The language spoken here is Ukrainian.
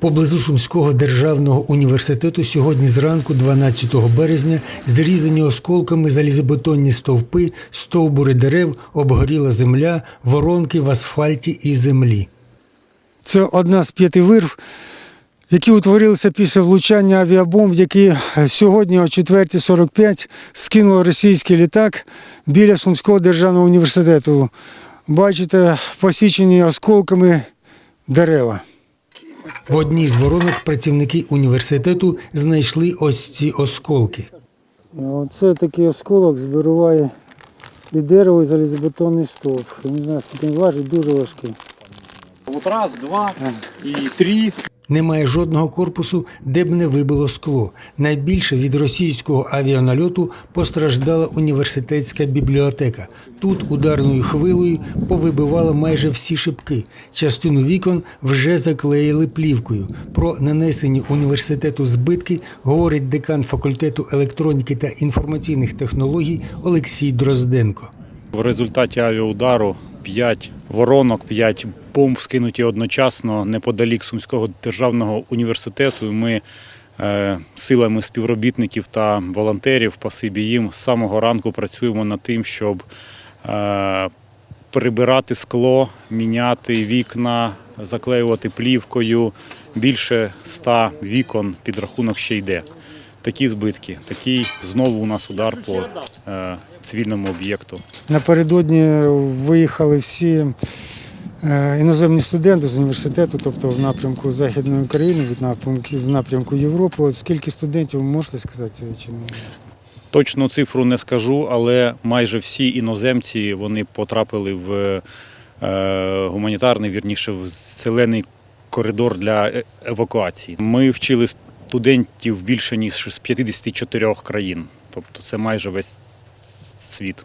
Поблизу Сумського державного університету сьогодні зранку, 12 березня, зрізані осколками залізобетонні стовпи, стовбури дерев, обгоріла земля, воронки в асфальті і землі. Це одна з п'яти вирв, які утворилися після влучання авіабомб, які сьогодні о 4.45 скинуло російський літак біля Сумського державного університету. Бачите, посічені осколками дерева. В одній з воронок працівники університету знайшли ось ці осколки. Оце такий осколок збирає і дерево, і залізобетонний стовп. Не знаю, скільки він важить, дуже важкий. От раз, два і три. Немає жодного корпусу, де б не вибило скло. Найбільше від російського авіанальоту постраждала університетська бібліотека. Тут ударною хвилею повибивала майже всі шибки. Частину вікон вже заклеїли плівкою. Про нанесені університету збитки говорить декан факультету електроніки та інформаційних технологій Олексій Дрозденко. В результаті авіаудару 5 воронок, 5 бомб скинуті одночасно неподалік Сумського державного університету. Ми е, силами співробітників та волонтерів, спасибі їм, з самого ранку працюємо над тим, щоб е, прибирати скло, міняти вікна, заклеювати плівкою. Більше 100 вікон підрахунок ще йде. Такі збитки, такий знову у нас удар по е, цивільному об'єкту. Напередодні виїхали всі іноземні студенти з університету, тобто в напрямку Західної України, від напрямку, в напрямку Європи. От скільки студентів можете сказати чи ні? Точну цифру не скажу, але майже всі іноземці вони потрапили в е, гуманітарний, вірніше, в зелений коридор для е- евакуації. Ми вчили студентів більше ніж з 54 країн, тобто це майже весь світ.